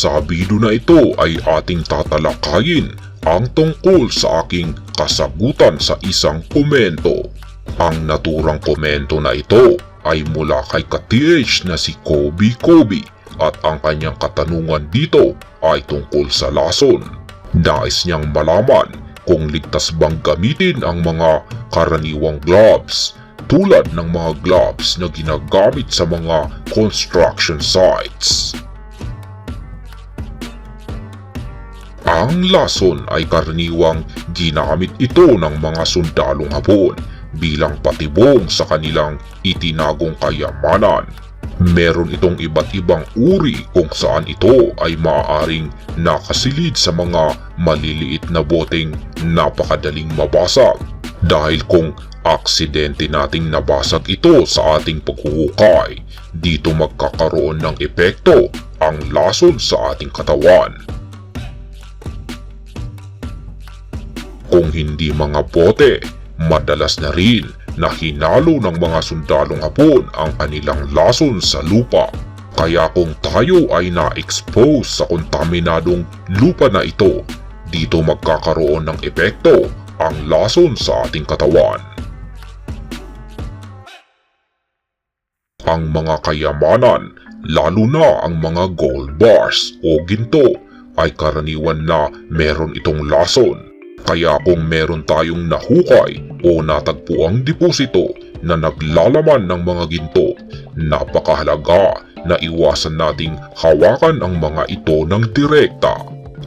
Sa video na ito ay ating tatalakayin ang tungkol sa aking kasagutan sa isang komento. Ang naturang komento na ito ay mula kay ka-TH na si Kobe Kobe at ang kanyang katanungan dito ay tungkol sa lason. Nais niyang malaman kung ligtas bang gamitin ang mga karaniwang gloves tulad ng mga gloves na ginagamit sa mga construction sites. Ang lason ay karaniwang ginamit ito ng mga sundalong hapon bilang patibong sa kanilang itinagong kayamanan. Meron itong iba't ibang uri kung saan ito ay maaaring nakasilid sa mga maliliit na boteng napakadaling mabasag. Dahil kung aksidente nating nabasag ito sa ating paghuhukay, dito magkakaroon ng epekto ang lason sa ating katawan. Kung hindi mga bote, madalas na rin na hinalo ng mga sundalong hapon ang kanilang lason sa lupa. Kaya kung tayo ay na-expose sa kontaminadong lupa na ito, dito magkakaroon ng epekto ang lason sa ating katawan. Ang mga kayamanan, lalo na ang mga gold bars o ginto, ay karaniwan na meron itong lason kaya kung meron tayong nahukay o natagpuang deposito na naglalaman ng mga ginto, napakahalaga na iwasan nating hawakan ang mga ito ng direkta.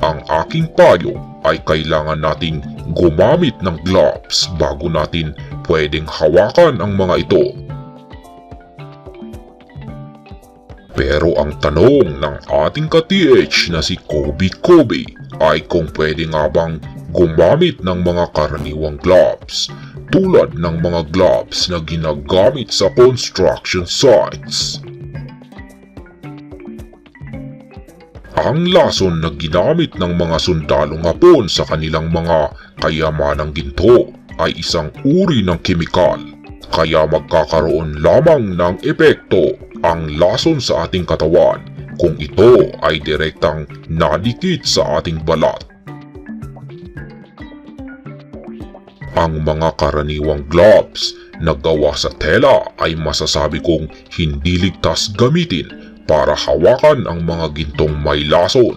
Ang aking payo ay kailangan nating gumamit ng gloves bago natin pwedeng hawakan ang mga ito. Pero ang tanong ng ating ka-TH na si Kobe Kobe ay kung pwede nga bang gumamit ng mga karaniwang gloves tulad ng mga gloves na ginagamit sa construction sites. Ang lason na ginamit ng mga sundalong hapon sa kanilang mga kayamanang ginto ay isang uri ng kemikal kaya magkakaroon lamang ng epekto ang lason sa ating katawan kung ito ay direktang nadikit sa ating balat. Ang mga karaniwang gloves na gawa sa tela ay masasabi kong hindi ligtas gamitin para hawakan ang mga gintong may lason.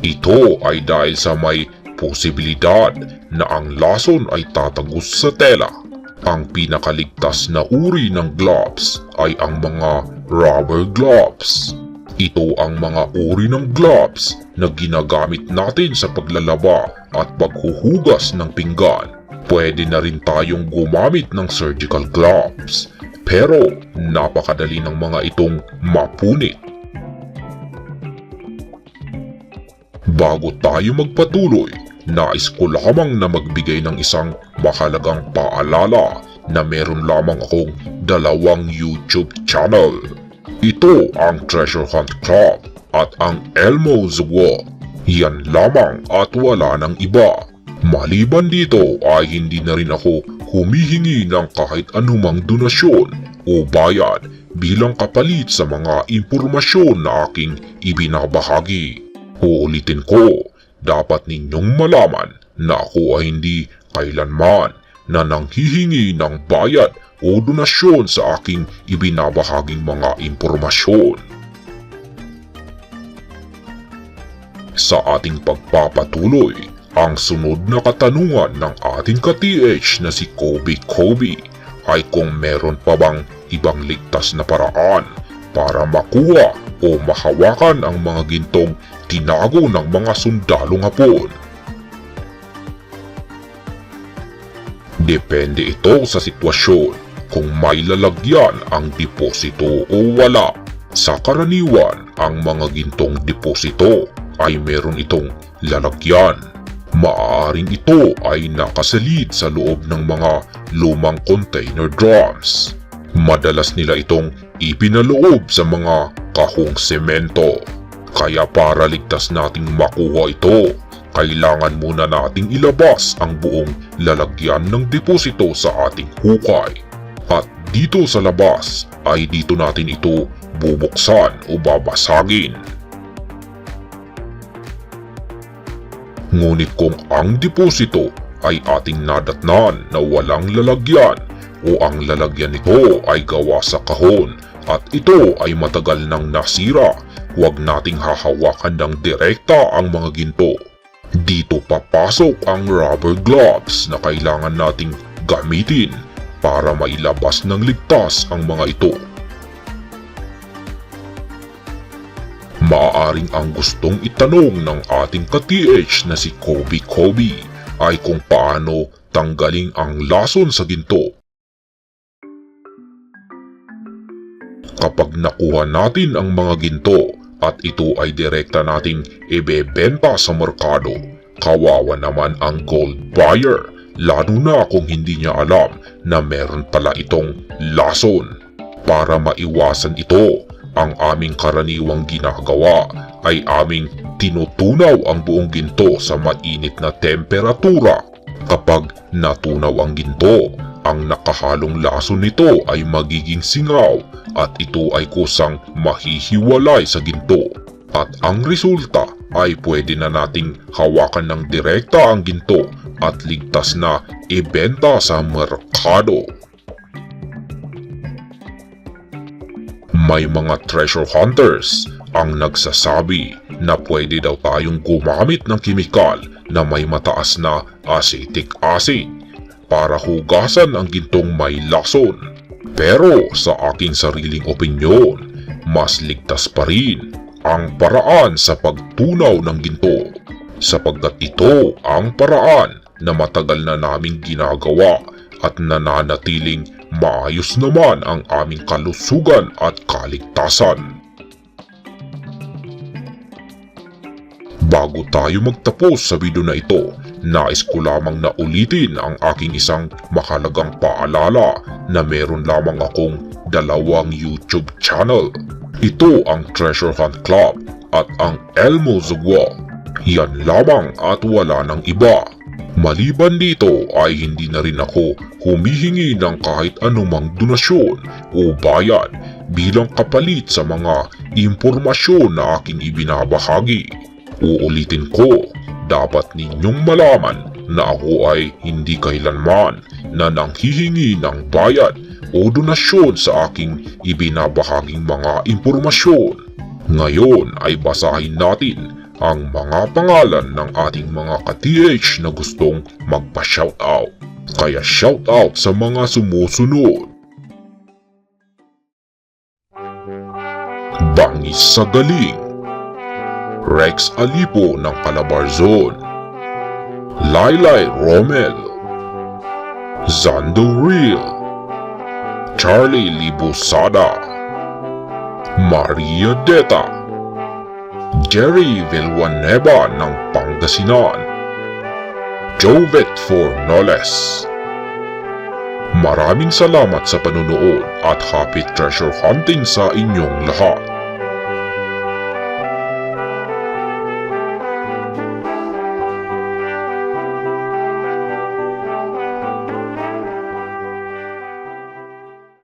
Ito ay dahil sa may posibilidad na ang lason ay tatagos sa tela. Ang pinakaligtas na uri ng gloves ay ang mga rubber gloves. Ito ang mga uri ng gloves na ginagamit natin sa paglalaba at paghuhugas ng pinggan. Pwede na rin tayong gumamit ng surgical gloves. Pero napakadali ng mga itong mapunit. Bago tayo magpatuloy, nais ko lamang na magbigay ng isang mahalagang paalala na meron lamang akong dalawang YouTube channel. Ito ang Treasure Hunt Club at ang Elmo's Walk. Yan lamang at wala ng iba. Maliban dito ay hindi na rin ako humihingi ng kahit anumang donasyon o bayad bilang kapalit sa mga impormasyon na aking ibinabahagi. Uulitin ko, dapat ninyong malaman na ako ay hindi kailanman na nanghihingi ng bayad o donasyon sa aking ibinabahaging mga impormasyon. Sa ating pagpapatuloy, ang sunod na katanungan ng ating ka-TH na si Kobe Kobe ay kung meron pa bang ibang ligtas na paraan para makuha o mahawakan ang mga gintong tinago ng mga sundalong hapon. Depende ito sa sitwasyon kung may lalagyan ang deposito o wala. Sa karaniwan, ang mga gintong deposito ay meron itong lalagyan. Maaaring ito ay nakasalid sa loob ng mga lumang container drums. Madalas nila itong ipinaloob sa mga kahong semento. Kaya para ligtas nating makuha ito, kailangan muna nating ilabas ang buong lalagyan ng deposito sa ating hukay. At dito sa labas ay dito natin ito bubuksan o babasagin. Ngunit kung ang deposito ay ating nadatnan na walang lalagyan o ang lalagyan nito ay gawa sa kahon at ito ay matagal nang nasira, huwag nating hahawakan ng direkta ang mga ginto. Dito papasok ang rubber gloves na kailangan nating gamitin para mailabas ng ligtas ang mga ito. Maaaring ang gustong itanong ng ating ka-TH na si Kobe Kobe ay kung paano tanggalin ang lason sa ginto. Kapag nakuha natin ang mga ginto at ito ay direkta nating ibebenta sa merkado, kawawa naman ang gold buyer lalo na kung hindi niya alam na meron pala itong lason. Para maiwasan ito, ang aming karaniwang ginagawa ay aming tinutunaw ang buong ginto sa mainit na temperatura. Kapag natunaw ang ginto, ang nakahalong lason nito ay magiging singaw at ito ay kusang mahihiwalay sa ginto. At ang resulta ay pwede na nating hawakan ng direkta ang ginto at ligtas na ibenta sa merkado. May mga treasure hunters ang nagsasabi na pwede daw tayong gumamit ng kimikal na may mataas na acetic acid para hugasan ang gintong may lason. Pero sa aking sariling opinyon, mas ligtas pa rin ang paraan sa pagtunaw ng ginto sapagkat ito ang paraan na matagal na naming ginagawa at nananatiling maayos naman ang aming kalusugan at kaligtasan. Bago tayo magtapos sa video na ito, nais ko lamang na ulitin ang aking isang makalagang paalala na meron lamang akong dalawang YouTube channel. Ito ang Treasure Hunt Club at ang Elmo Zugwa. Yan lamang at wala ng iba. Maliban dito ay hindi na rin ako humihingi ng kahit anumang donasyon o bayad bilang kapalit sa mga impormasyon na aking ibinabahagi. Uulitin ko, dapat ninyong malaman na ako ay hindi kailanman na nanghihingi ng bayad o donasyon sa aking ibinabahaging mga impormasyon. Ngayon ay basahin natin ang mga pangalan ng ating mga ka-TH na gustong magpa-shoutout. Kaya shoutout sa mga sumusunod. Bangis sa Galing. Rex Alipo ng Calabarzon Laylay Romel. Zando Real. Charlie Libusada. Maria Deta Jerry Villanueva ng Pangasinan Jovet for Noles Maraming salamat sa panunood at happy treasure hunting sa inyong lahat.